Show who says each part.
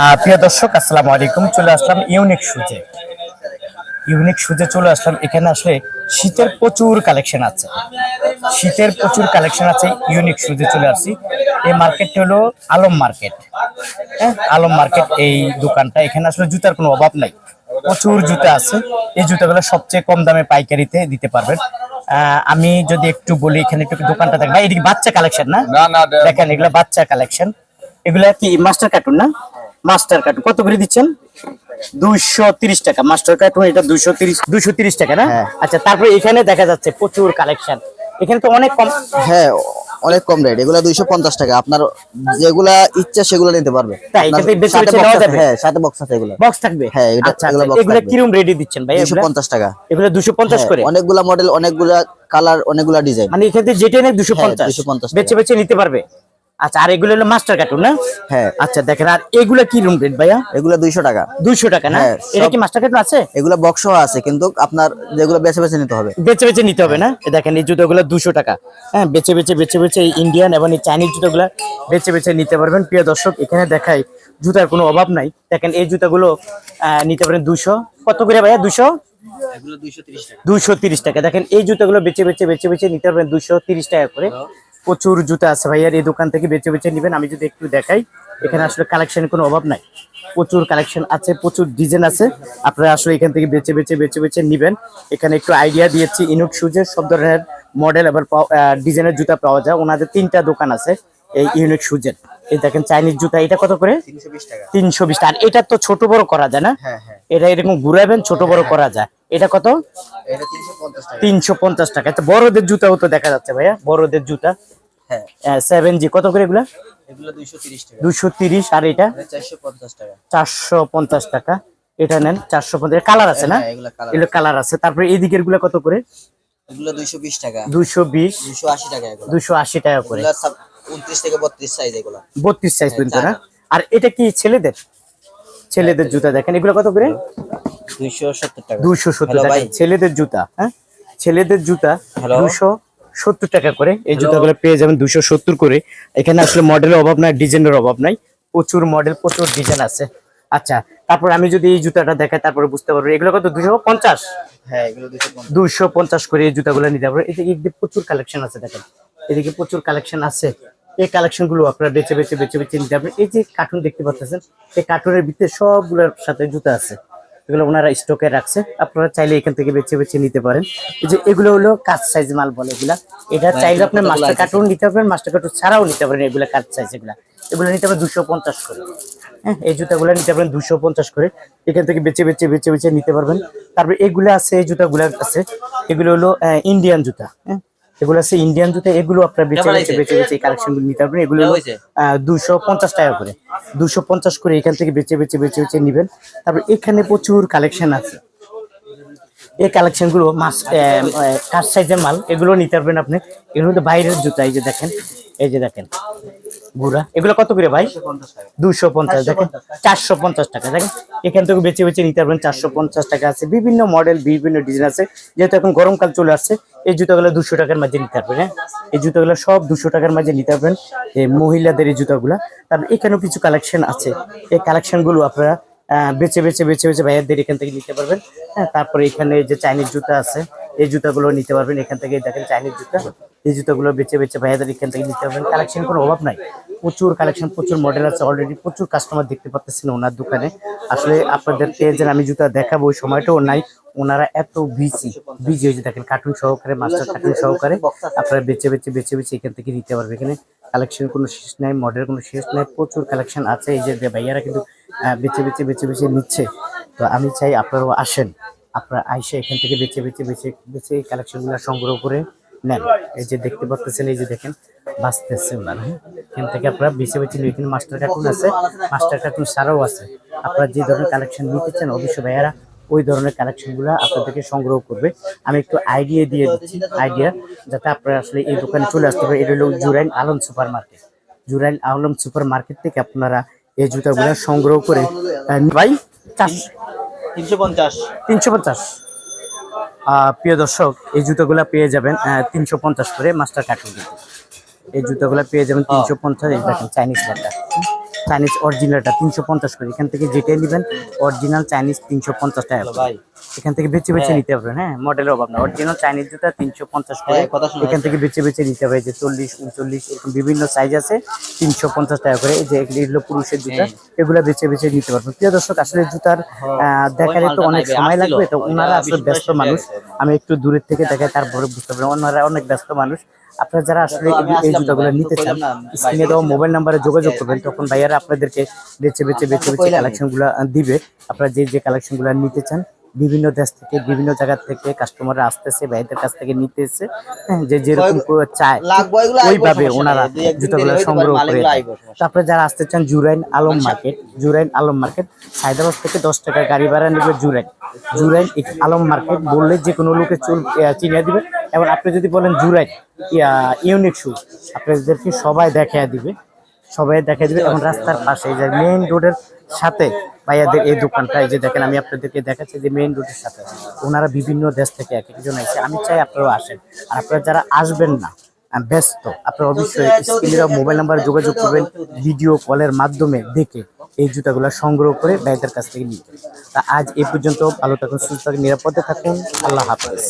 Speaker 1: আহ, প্রিয় দর্শক আসসালামু আলাইকুম। চলে আসলাম ইউনিক সুজে। ইউনিক সুজে চলে আসলাম। এখানে আসলে শীতের প্রচুর কালেকশন আছে। শীতের প্রচুর কালেকশন আছে ইউনিক সুজে চলে আসছি। এই মার্কেটটি হলো আলম মার্কেট। হ্যাঁ আলম মার্কেট এই দোকানটা। এখানে আসলে জুতার কোনো অভাব নাই। প্রচুর জুতা আছে। এই জুতাগুলো সবচেয়ে কম দামে পাইকারিতে দিতে পারবেন। আহ, আমি যদি একটু বলি এখানে একটু দোকানটা দেখবেন এদিকে বাচ্চা কালেকশন না? দেখেন এগুলো বাচ্চা কালেকশন। এগুলা কি মাস্টার কার্টুন না? মাস্টার কার্টুন কত করে দিচ্ছেন? দুইশো তিরিশ টাকা। মাস্টার কার্টুন এটা দুইশো তিরিশ দুইশো তিরিশ টাকা না? আচ্ছা তারপরে এখানে দেখা যাচ্ছে প্রচুর কালেকশন এখানে তো অনেক কম
Speaker 2: হ্যাঁ অনেক কম রেট এগুলো দুইশো পঞ্চাশ টাকা। আপনার যেগুলা ইচ্ছা সেগুলো নিতে পারবে? হ্যাঁ সাথে বক্স আছে এগুলো।
Speaker 1: বক্স থাকবে?
Speaker 2: হ্যাঁ, এটা-
Speaker 1: আচ্ছা
Speaker 2: এগুলো
Speaker 1: আচ্ছা,
Speaker 2: box
Speaker 1: কিরম রেডি দিচ্ছেন ভাই
Speaker 2: পঞ্চাশ টাকা।
Speaker 1: এগুলো দুশো পঞ্চাশ
Speaker 2: হ্যাঁ,
Speaker 1: করে?
Speaker 2: অনেকগুলা মডেল অনেকগুলা কালার অনেকগুলা ডিজাইন
Speaker 1: মানে এখান যেটা নেই দুশো পঞ্চাশ।
Speaker 2: 250 টাকা।
Speaker 1: বেছে বেছে নিতে পারবে? আচ্ছা আর এগুলো হলো মাস্টার কার্টুন না?
Speaker 2: হ্যাঁ।
Speaker 1: আচ্ছা দেখেন আর এগুলা কি রুম রেট ভাইয়া?
Speaker 2: এগুলো দুইশো টাকা।
Speaker 1: দুইশো টাকা না?
Speaker 2: হ্যাঁ,
Speaker 1: এটা কি মাস্টার কার্টুন আছে?
Speaker 2: এগুলো বক্স আছে কিন্তু আপনার যেগুলো বেছে বেছে নিতে হবে।
Speaker 1: বেছে বেছে নিতে হবে না? দেখেন এই জুতোগুলো দুশো টাকা। হ্যাঁ বেছে বেছে বেছে বেছে ইন্ডিয়ান এবং এই চাইনিজ জুতোগুলো বেছে বেছে নিতে পারবেন। প্রিয় দর্শক এখানে দেখাই জুতার কোনো অভাব নাই। দেখেন এই জুতাগুলো আহ, নিতে পারেন দুশো কত করে ভাইয়া? দুশো দুশো তিরিশ টাকা। দেখেন এই জুতাগুলো বেছে বেছে বেছে বেছে নিতে পারবেন দুশো তিরিশ টাকা করে। প্রচুর জুতা আছে ভাইয়ার এই দোকান থেকে বেছে বেছে নিবেন। আমি যদি একটু দেখাই এখানে আসলে কালেকশনের কোনো অভাব নাই। প্রচুর কালেকশন আছে প্রচুর ডিজাইন আছে। আপনারা আসলে এখান থেকে বেছে বেছে বেছে বেছে নিবেন। এখানে একটু আইডিয়া দিয়েছি ইনুক সুজের সব ধরনের মডেল এবার ডিজাইনের জুতা পাওয়া যায়। ওনাদের তিনটা দোকান আছে এই ইউনিক সুজের এই দেখেন চাইনিজ জুতা এটা কত করে?
Speaker 2: তিনশো বিশ টাকা।
Speaker 1: আর এটা তো ছোট বড় করা যায় না?
Speaker 2: হ্যাঁ হ্যাঁ।
Speaker 1: এটা এরকম ঘুরাবেন ছোট বড় করা যায়। এটা কত?
Speaker 2: তিনশো পঞ্চাশ টাকা।
Speaker 1: বড়দের জুতাও তো দেখা যাচ্ছে ভাইয়া বড়দের জুতা।
Speaker 2: হ্যাঁ।, হ্যাঁ
Speaker 1: সেভেন জি কত করে এগুলা?
Speaker 2: এগুলো
Speaker 1: 230 আর এটা?
Speaker 2: 450 টাকা।
Speaker 1: টাকা। এটা নেন 450 কালার আছে না?
Speaker 2: এগুলো
Speaker 1: কালার আছে। তারপরে এদিকেরগুলো কত করে?
Speaker 2: এগুলো 220 টাকা। 220 280 টাকা এগুলো।
Speaker 1: 280 টাকা করে।
Speaker 2: 29 সাইজ এগুলো।
Speaker 1: আর এটা কি ছেলেদের? ছেলেদের জুতা দেখেন। এগুলো কত করে?
Speaker 2: 270 টাকা। 270
Speaker 1: টাকা। ছেলেদের জুতা হ্যাঁ? ছেলেদের জুতা দুশো সত্তর টাকা করে। এই জুতাগুলো পেয়ে যাবেন দুশো সত্তর করে। এখানে আসলে মডেলের অভাব নাই ডিজাইনের অভাব নাই। প্রচুর মডেল প্রচুর ডিজাইন আছে। আচ্ছা তারপর আমি যদি এই জুতাটা দেখাই তারপরে বুঝতে পারব। এগুলো কত দুশো পঞ্চাশ?
Speaker 2: হ্যাঁ দুইশো পঞ্চাশ।
Speaker 1: দুশো পঞ্চাশ করে এই জুতাগুলো নিতে পারব। এদিকে এদিকে প্রচুর কালেকশন আছে দেখেন। এদিকে প্রচুর কালেকশন আছে। এই কালেকশনগুলো আপনারা বেছে বেছে বেছে বেছে নিতে পারবেন। এই যে কার্টুন দেখতে পাচ্ছেন এই কার্টুনের ভিতরে সবগুলোর সাথে জুতা আছে। এগুলো ওনারা স্টকে রাখছে। আপনারা চাইলে এখান থেকে বেছে বেছে নিতে পারেন। এই যে এগুলো হলো কাজ সাইজ মাল বলে এগুলা। এটা চাইলে আপনি মাস্টার কার্টুন নিতে পারবেন মাস্টার কার্টুন ছাড়াও নিতে পারেন এগুলো কাজ সাইজ এগুলা। এগুলো নিতে পারেন দুশো পঞ্চাশ করে। হ্যাঁ এই জুতাগুলো নিতে পারেন দুশো পঞ্চাশ করে। এখান থেকে বেছে বেছে বেছে বেছে নিতে পারবেন। তারপরে এগুলো আছে এই জুতাগুলো আছে। এগুলো হলো ইন্ডিয়ান জুতা। হ্যাঁ এগুলো আছে ইন্ডিয়ান জুতা এগুলো আপনার বেঁচে বেঁচে বেঁচে বেঁচে এই কালেকশনগুলো নিতে পারবেন। এগুলো দুশো পঞ্চাশ টাকা করে। দুশো পঞ্চাশ করে এখান থেকে বেঁচে বেঁচে বেঁচে বেঁচে নেবেন। তারপর এখানে প্রচুর কালেকশন আছে। এই কালেকশনগুলো মাস কাঠ সাইজের মাল এগুলো নিতে পারবেন আপনি। এগুলো বাইরের জুতা এই যে দেখেন এই যে দেখেন। গুড়া। এগুলো কত করে ভাই? দুশো পঞ্চাশ দেখেন। চারশো পঞ্চাশ টাকা দেখেন। এখান থেকে বেছে বেছে নিতে পারবেন চারশো পঞ্চাশ টাকা আছে। বিভিন্ন মডেল বিভিন্ন ডিজাইন আছে। যেহেতু এখন গরমকাল চলে আসছে এই জুতাগুলো দুশো টাকার মাঝে নিতে পারবেন হ্যাঁ? এই জুতাগুলো সব দুশো টাকার মাঝে নিতে পারবেন এই মহিলাদের এই জুতাগুলা। তারপর এখানেও কিছু কালেকশন আছে। এই কালেকশনগুলো আপনারা বেছে বেছে বেছে বেছে ভাইয়াদের এখান থেকে নিতে পারবেন হ্যাঁ? তারপরে এখানে যে চাইনিজ জুতা আছে এই জুতাগুলো নিতে পারবেন। এখান থেকে দেখেন চাইনিজ জুতা। এই জুতাগুলো বেছে বেছে ভাইয়াদের এখান থেকে নিতে পারবেন কালেকশন কোনো অভাব নাই। প্রচুর কালেকশন প্রচুর মডেল আছে অলরেডি প্রচুর কাস্টমার দেখতে পাচ্ছেন ওনার দোকানে। আসলে আপনাদেরকে যে আমি জুতা দেখাবো, ওই সময়টাও নাই। ওনারা এত বিজি বিজি হয়েছে দেখেন কার্টুন সহকারে মাস্টার কার্টুন সহকারে আপনারা বেছে বেছে বেছে বেছে এখান থেকে নিতে পারবে। এখানে কালেকশন কোনো শেষ নাই মডেল কোনো শেষ নাই, প্রচুর কালেকশন আছে। এই যে ভাইয়ারা কিন্তু বেছে বেছে বেছে বেছে নিচ্ছে। তো আমি চাই আপনারাও আসেন। আপনারা আইসে এখান থেকে বেছে বেছে বেছে বেছে কালেকশনগুলো সংগ্রহ করে নেন। এই যে দেখতে পাচ্ছেন এই যে দেখেন বাঁচতেছে ওনারা হ্যাঁ? এখান থেকে আপনারা বেছে বেছে নিয়ে এখানে মাস্টার কার্টুন আছে। মাস্টার কার্টুন ছাড়াও আছে। আপনারা যে ধরনের কালেকশন নিতে চান অবশ্যই ভাইয়ারা ওই ধরনের কালেকশনগুলো আপনাদেরকে সংগ্রহ করবে। আমি একটু আইডিয়া দিয়ে দিচ্ছি আইডিয়া যাতে আপনারা আসলে এই দোকানে চলে আসতে পারে এটা হলো Jurail Alam super market Jurail Alam super market থেকে আপনারা এই জুতাগুলো সংগ্রহ করে ভাই চারশো
Speaker 2: তিনশো পঞ্চাশ।
Speaker 1: তিনশো পঞ্চাশ। প্রিয় দর্শক এই জুতোগুলো পেয়ে যাবেন তিনশো পঞ্চাশ করে মাস্টার কার্টুন এই জুতোগুলো পেয়ে যাবেন তিনশো পঞ্চাশ দেখেন চাইনিজ লেখা চাইনিজ অরিজিনালটা তিনশো পঞ্চাশ করে। এখান থেকে যেটাই নেবেন অরিজিনাল চাইনিজ তিনশো পঞ্চাশ টাকা। এখান থেকে বেছে বেছে নিতে হবে হ্যাঁ? মডেলের অভাব না। অরিজিনাল চাইনিজ জুতা তিনশো পঞ্চাশ করে।
Speaker 2: হ্যাঁ, শোনা
Speaker 1: এখান থেকে বেছে বেছে নিতে হবে যে চল্লিশ উনচল্লিশ এরকম বিভিন্ন সাইজ আছে তিনশো পঞ্চাশ টাকা করে। এই যে এগুলো পুরুষের জুতা এগুলা বেছে বেছে নিতে পারবেন প্রিয় দর্শক আসলে জুতার দেখালে তো অনেক সময় লাগবে তো ওনারা আসলে ব্যস্ত মানুষ। আমি একটু দূরের থেকে দেখাই তারপরে বুঝতে পারবেন ওনারা অনেক ব্যস্ত মানুষ। আপনারা যারা আসলে এই- জুতাগুলো নিতে চান স্ক্রিনে দেওয়া মোবাইল নাম্বারে যোগাযোগ করবেন তখন ভাইয়ারা আপনাদেরকে বেছে বেছে বেছে বেছে কালেকশনগুলা দিবে। আপনারা যে যে কালেকশনগুলা নিতে চান বিভিন্ন দেশ থেকে বিভিন্ন জায়গা থেকে কাস্টমাররা আসতেছে ভাইদের কাছ থেকে নিতে এসে হ্যাঁ, যে যেরকম চায় ওইভাবে ওনারা জুতাগুলো সংগ্রহ করে তারপরে যারা আসতে চান জুরাইন আলম মার্কেট জুরাইন আলম মার্কেট হায়দ্রাবাদ থেকে দশ টাকা গাড়ি ভাড়া নেবে জুরাইন। জুরাইন আলম মার্কেট বললে যে কোনো লোকে চুল চিনিয়ে দিবে। এবং আপনি যদি বলেন জুরাইন ইউনিক শু আপনাদেরকে সবাই দেখায় দিবে। সবাই দেখা দিবে এবং রাস্তার পাশে যে মেইন রোডের সাথে ভাইয়াদের এই দোকানটা, এই যে দেখেন আমি আপনাদেরকে দেখাচ্ছি যে মেইন রোডের সাথে ওনারা বিভিন্ন দেশ থেকে এক একজন এসে, আমি চাই আপনারাও আসেন। আর আপনারা যারা আসবেন না ব্যস্ত, আপনারা অবশ্যই স্ক্রিনের মোবাইল নাম্বারে যোগাযোগ করবেন ভিডিও কলের মাধ্যমে দেখে এই জুতাগুলো সংগ্রহ করে ভাইদের কাছ থেকে নিতে তা আজ এই পর্যন্ত ভালো থাকুন, সুস্থ থাকুন, নিরাপদে থাকুন, আল্লাহ হাফেজ।